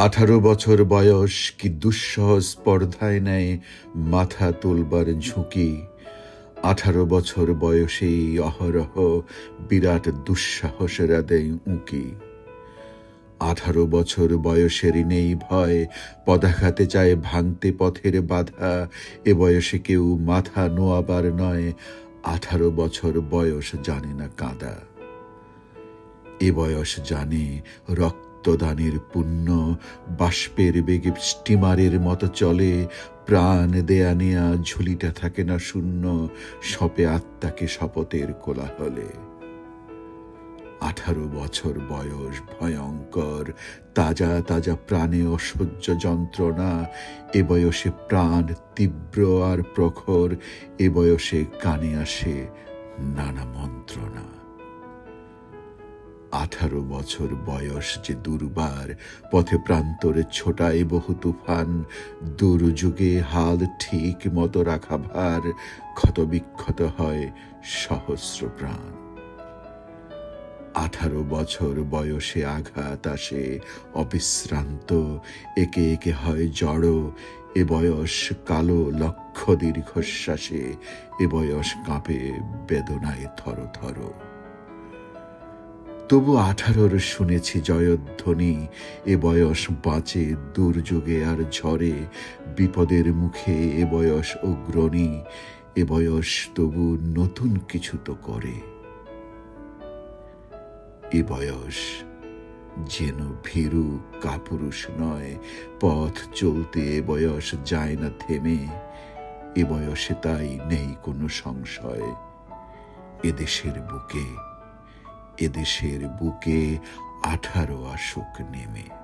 আঠারো বছর বয়স কি দুঃসহ স্পর্ধায় নেয় মাথা তুলবার ঝুঁকি? আঠারো বছর বয়সেই অহরহ বিরাট দুঃসাহসেরা দেয় উঁকি। আঠারো বছর বয়সেরই নেই ভয়, পদাঘাতে চায় ভাঙতে পথের বাধা, এ বয়সে কেউ মাথা নোয়াবার নয়, আঠারো বছর বয়স জানে না কাঁদা। এ বয়স জানে রক্তদানের পুণ্য, বাষ্পের বেগে স্টিমারের মতো চলে, প্রাণ দেয়া নেয়া ঝুলিটা থাকে না শূন্য, সপে আত্মাকে শপথের কোলাহলে। আঠারো বছর বয়স ভয়ঙ্কর, তাজা তাজা প্রাণে অসহ্য যন্ত্রণা, এ বয়সে প্রাণ তীব্র আর প্রখর, এ বয়সে কানে আসে নানা মন্ত্রণা। আঠারো বছর বয়স যে দুর্বার, পথে প্রান্তরে ছোটায় বহু তুফান, দুর্যুগে হাল ঠিক মতো রাখা ভার, ক্ষতবিক্ষত হয় সহস্র প্রাণ। আঠারো বছর বয়সে আঘাত আসে, অবিশ্রান্ত, একে একে হয় জড়, এ বয়স কালো লক্ষ দীর্ঘশ্বাসে, এ বয়স কাঁপে বেদনায় থর থর তবু আঠারোর শুনেছি জয়ধ্বনি, এ বয়স বাঁচে দুর্যোগে আর ঝড়ে বিপদের মুখে এ বয়স অগ্রণী, এ বয়স তবু নতুন কিছু তো করে। এ বয়স যেন ভীরু কাপুরুষ নয়, পথ চলতে এ বয়স যায় না থেমে, এ বয়সে তাই নেই কোনো সংশয় এদেশের বুকে এদেশের বুকে আঠারো আসুক নেমে।